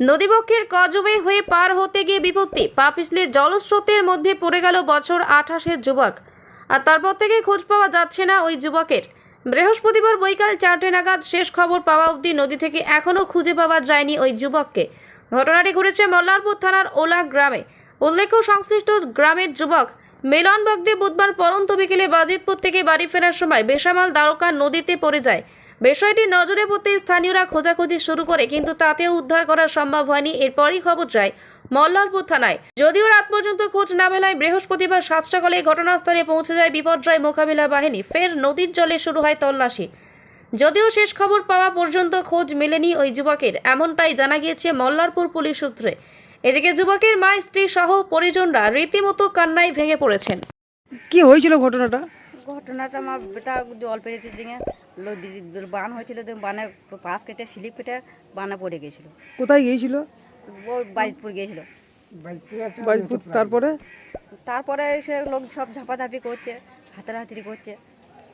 নদীবক্ষের কজবে হয়ে পার হতে গিয়ে বিপত্তি। পা পিছলে জলস্রোতের মধ্যে পড়ে গেল বছর আঠাশের যুবক। আর তারপর থেকে খোঁজ পাওয়া যাচ্ছে না ওই যুবকের। বৃহস্পতিবার বৈকাল চারটে নাগাদ শেষ খবর পাওয়া অবধি নদী থেকে এখনও খুঁজে পাওয়া যায়নি ওই যুবককে। ঘটনাটি ঘটেছে মল্লারপুর থানার ওলা গ্রামে। উল্লেখ্য, সংশ্লিষ্ট গ্রামের যুবক মিলন বগদে বুধবার পরন্ত বিকেলে বাজিতপুর থেকে বাড়ি ফেরার সময় বেসামাল দ্বারকা নদীতে পড়ে যায়। বিষয়টি নজরে পড়তে স্থানীয়রা খোঁজাখুঁজি শুরু করে কিন্তু তাতেও উদ্ধার করা সম্ভব হয়নি। এরপরই খবর যায় মল্লারপুর থানায়। যদিও রাত পর্যন্ত খোঁজ না মেলায় বৃহস্পতিবার সাত সকালে ঘটনাস্থলে পৌঁছে যায় বিপর্যয় মোকাবিলা বাহিনী। ফের নদীর জলে শুরু হয় তল্লাশি। যদিও শেষ খবর পাওয়া পর্যন্ত খোঁজ মেলেনি ওই যুবকের এমনটাই জানা গিয়েছে মল্লারপুর পুলিশ সূত্রে। এদিকে যুবকের মা স্ত্রী সহ পরিজনরা রীতিমতো কান্নায় ভেঙে পড়েছেন। কি হয়েছিল ঘটনাটা? ঘটনাটা আমার বেটা জল পেরেছে বান হয়েছিল বানে পাশ কেটে স্লিপ কেটে বানে পড়ে গেছিল। কোথায় গিয়েছিল? ও বাইতপুর গিয়েছিল। তারপরে? তারপরে এসে লোক সব ঝাপাঝাপি করছে হাতারে হাতিরি করছে।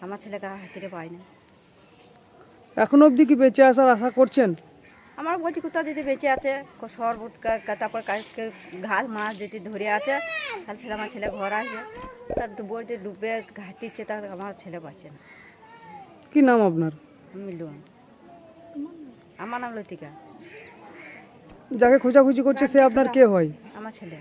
আমার ছেলে ছেলেকে হাতিরে পায় না। এখন অবধি কি বেঁচে আসার আশা করছেন? আমার বলছি কোথাও যদি বেঁচে আছে শরবত কা- কা- তারপর ঘাস মাছ যদি ধরে আছে তাহলে ছেলে আমার ছেলে ঘর আসবে। তার বলতে ডুবে ঘাতিচ্ছে তার আমার ছেলে পাচ্ছে না। কি নাম আপনার? আমার নাম লতিকা। যাকে খোঁজাখুঁজি করছে সে আপনার কে হয়? আমার ছেলে।